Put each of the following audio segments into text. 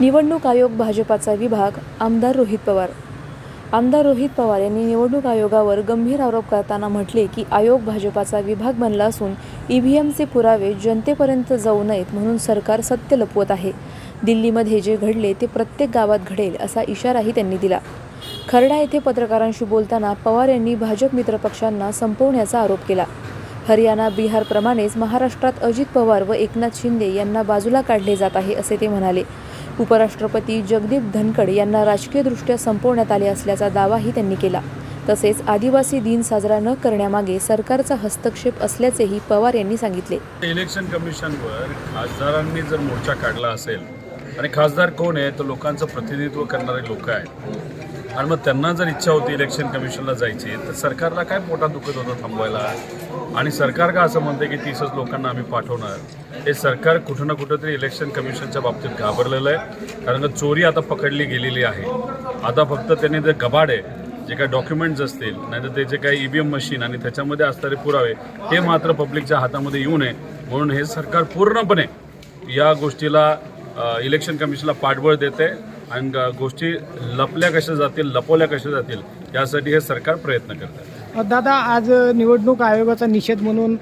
निवडणूक आयोग भाजपाचा विभाग आमदार रोहित पवार. आमदार रोहित पवार यांनी निवडणूक आयोगावर गंभीर आरोप करताना म्हटले की आयोग भाजपाचा विभाग बनला असून ईव्हीएमचे पुरावे जनतेपर्यंत जाऊ नयेत म्हणून सरकार सत्य लपवत आहे. दिल्लीमध्ये जे घडले ते प्रत्येक गावात घडेल असा इशाराही त्यांनी दिला. खर्डा येथे पत्रकारांशी बोलताना पवार यांनी भाजप मित्रपक्षांना संपवण्याचा आरोप केला. हरियाणा बिहारप्रमाणेच महाराष्ट्रात अजित पवार व एकनाथ शिंदे यांना बाजूला काढले जात आहे असे ते म्हणाले. उपराष्ट्रपती जगदीप धनखड यांना राजकीयदृष्ट्या संपवण्यात आले असल्याचा दावाही त्यांनी केला. तसेच आदिवासी दिन साजरा न करण्यामागे सरकारचा हस्तक्षेप असल्याचेही पवार यांनी सांगितले. इलेक्शन कमिशनवर खासदारांनी जर मोर्चा काढला असेल आणि खासदार कोण आहे तर लोकांचं प्रतिनिधित्व करणारे लोक आहेत. आणि मग त्यांना जर इच्छा होती इलेक्शन कमिशनला जायची तर सरकारला काय पोटात दुखत होतं थांबवायला? आणि सरकार का असं म्हणते की तीसच लोकांना आम्ही पाठवणार? हे सरकार कुठं ना कुठं तरी इलेक्शन कमिशनच्या बाबतीत घाबरलेलं आहे. कारण का चोरी आता पकडली गेलेली आहे. आता फक्त त्यांनी जे गबाड आहे जे काही डॉक्युमेंट्स असतील नाहीतर ते जे काही ईव्हीएम मशीन आणि त्याच्यामध्ये असणारे पुरावे हे मात्र पब्लिकच्या हातामध्ये येऊ नये. म्हणून हे सरकार पूर्णपणे या गोष्टीला इलेक्शन कमिशनला पाठबळ देते आणि गोष्टी लपल्या कशा जातील लपवल्या कशा जातील यासाठी हे सरकार प्रयत्न करतात दादा आज निवडणूक आयोगाचा निषेध म्हणून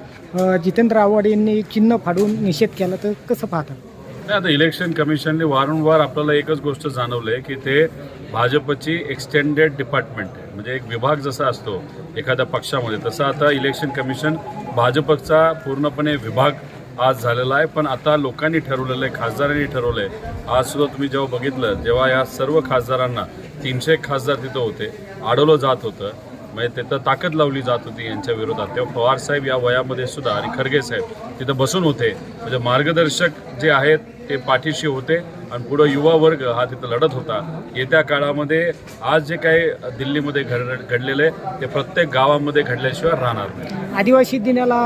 जितेंद्र आव्हाड यांनी चिन्ह फाडून निषेध केला तर कसं पाहता? नाही आता इलेक्शन कमिशनने वारंवार आपल्याला एकच गोष्ट जाणवलंय की ते भाजपची एक्सटेंडेड डिपार्टमेंट आहे. म्हणजे एक विभाग जसा असतो एखाद्या पक्षामध्ये तसं आता इलेक्शन कमिशन भाजपचा पूर्णपणे विभाग आज झालेला आहे. पण आता लोकांनी ठरवलेलं आहे खासदारांनी ठरवलं आहे आज सुद्धा तुम्ही जेव्हा बघितलं जेव्हा या सर्व खासदारांना तीनशे एक खासदार तिथं होते अडवलं जात होतं. म्हणजे तिथं ताकद लावली जात होती यांच्या विरोधात. तेव्हा पवार साहेब या वयामध्ये सुद्धा आणि खरगे साहेब तिथं बसून होते. म्हणजे मार्गदर्शक जे आहेत ते पाठीशी होते आणि पुढं युवा वर्ग हा तिथं लढत होता. येत्या काळामध्ये आज जे काही दिल्लीमध्ये घड घडलेलं आहे ते प्रत्येक गावामध्ये घडल्याशिवाय राहणार नाही. आदिवासी दिनाला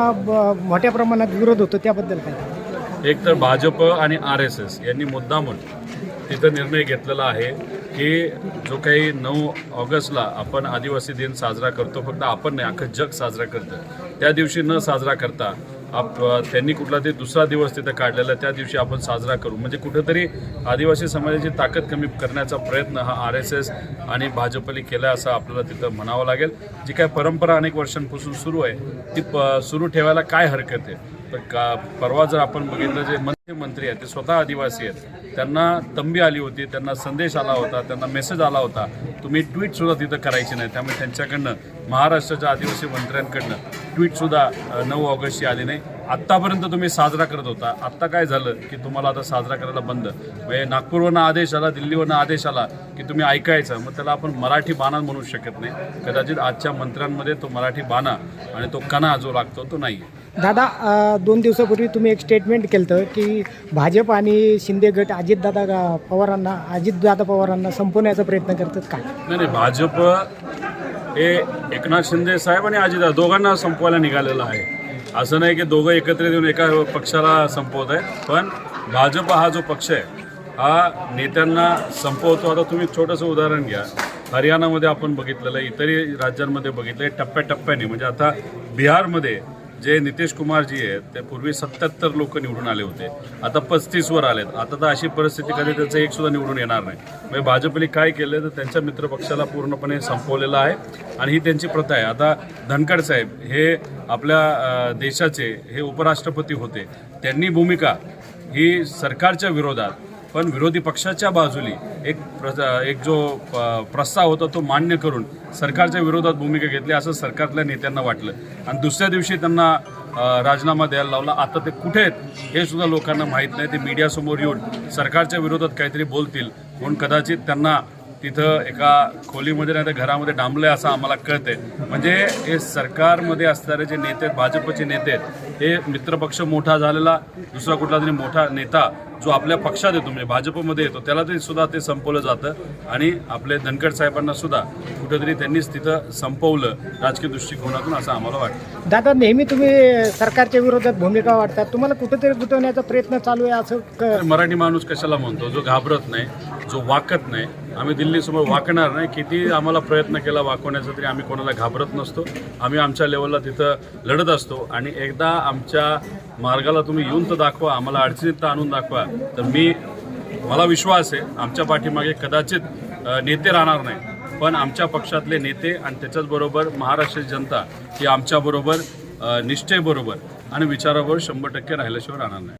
मोठ्या प्रमाणात विरोध होतो त्याबद्दल काय? एक तर भाजप आणि आर एस एस यांनी मुद्दामून तिथं निर्णय घेतलेला आहे. की जो काही नऊ ऑगस्टला आपण आदिवासी दिन साजरा करतो फक्त आपण नाही अख्खं जग साजरा करतं. त्या दिवशी न साजरा करता आप त्यांनी कुठला ते दुसरा दिवस तिथं काढलेला त्या दिवशी आपण साजरा करू. म्हणजे कुठंतरी आदिवासी समाजाची ताकद कमी करण्याचा प्रयत्न हा आर एस एस आणि भाजपने केला असं आपल्याला तिथं म्हणावं लागेल. जी काय परंपरा अनेक वर्षांपासून सुरू आहे ती प सुरू ठेवायला काय हरकत आहे? तर का परवा जर आपण बघितलं जे मंत्री मंत्री आहेत ते स्वतः आदिवासी आहेत त्यांना तंबी आली होती त्यांना संदेश आला होता त्यांना मेसेज आला होता. तुम्ही ट्विटसुद्धा तिथं करायची नाही. त्यामुळे त्यांच्याकडनं महाराष्ट्राच्या आदिवासी मंत्र्यांकडनं ट्विटसुद्धा नऊ ऑगस्टची आली नाही. आत्तापर्यंत तुम्ही साजरा करत होता. आत्ता काय झालं की तुम्हाला आता साजरा करायला बंद. म्हणजे नागपूरवरनं आदेश आला दिल्लीवरनं आदेश आला की तुम्ही ऐकायचं. मग त्याला आपण मराठी बाणा म्हणू शकत नाही. कदाचित आजच्या मंत्र्यांमध्ये तो मराठी बाणा आणि तो कणा जो लागतो तो नाही आहे दादा दोन दिवसापूर्वी तुम्ही एक स्टेटमेंट केलं होतं की भाजप आणि शिंदे गट अजितदादा गा- पवारांना अजितदादा पवारांना संपवण्याचा प्रयत्न करतात काय नाही नाही भाजप हे एकनाथ शिंदे साहेब आणि अजित दोघांना संपवायला निघालेलं आहे. असं नाही की दोघं एकत्रित येऊन एका पक्षाला संपवत आहे पण भाजप हा जो पक्ष आहे हा नेत्यांना संपवतो. आता तुम्ही छोटंसं उदाहरण घ्या. हरियाणामध्ये आपण बघितलेलं आहे इतरही राज्यांमध्ये बघितलं आहे टप्प्याटप्प्याने. म्हणजे आता बिहारमध्ये जे नितीश कुमारजी आहेत ते पूर्वी सत्याहत्तर लोक निवडून आले होते. आता पस्तीसवर आलेत. आता तर अशी परिस्थिती कधी त्याचं एक सुद्धा निवडून येणार नाही. म्हणजे भाजपने काय केलं तर त्यांच्या मित्रपक्षाला पूर्णपणे संपवलेलं आहे. आणि ही त्यांची प्रथा आहे. आता धनखड साहेब हे आपल्या देशाचे हे उपराष्ट्रपती होते. त्यांनी भूमिका ही सरकारच्या विरोधात पण विरोधी पक्षाच्या बाजूली एक प्र एक जो प- प्रस्ताव होता तो मान्य करून सरकारच्या विरोधात भूमिका घेतली असं सरकारतल्या नेत्यांना वाटलं. आणि दुसऱ्या दिवशी त्यांना राजीनामा द्यायला लावला. आता ते कुठे आहेत हे सुद्धा लोकांना माहीत नाही. ते मीडियासमोर येऊन सरकारच्या विरोधात काहीतरी बोलतील. म्हणून कदाचित त्यांना तिथं एका खोलीमध्ये नाही तर घरामध्ये डांबले असं आम्हाला कळतंय. म्हणजे हे सरकारमध्ये असणारे जे नेते आहेत, भाजपचे नेते आहेत हे मित्रपक्ष मोठा झालेला दुसरा कुठला तरी मोठा नेता जो आपल्या पक्षात येतो म्हणजे भाजपमध्ये येतो त्याला तरी सुद्धा ते संपवलं जातं. आणि आपले धनखड साहेबांना सुद्धा कुठेतरी त्यांनीच तिथं संपवलं राजकीय दृष्टिकोनातून असं आम्हाला वाटतं. दादा नेहमी तुम्ही सरकारच्या विरोधात भूमिका वाटतात तुम्हाला कुठेतरी गुंतवण्याचा प्रयत्न चालू आहे असं मराठी माणूस कशाला म्हणतो? जो घाबरत नाही. जो वाकत नाही आम्ही दिल्लीसमोर वाकणार नाही किती आम्हाला प्रयत्न केला वाकवण्याचा तरी आम्ही कोणाला घाबरत नसतो. आम्ही आमच्या लेवलला तिथं लढत असतो आणि एकदा आमच्या मार्गाला तुम्ही येऊन तर दाखवा आम्हाला अडचणीत तर आणून दाखवा. तर मी मला विश्वास आहे आमच्या पाठीमागे कदाचित नेते राहणार नाही. पण आमच्या पक्षातले नेते आणि त्याच्याचबरोबर महाराष्ट्राची जनता ही आमच्याबरोबर निश्चयबरोबर आणि विचाराबरोबर शंभर टक्के राहिल्याशिवाय राहणार नाही.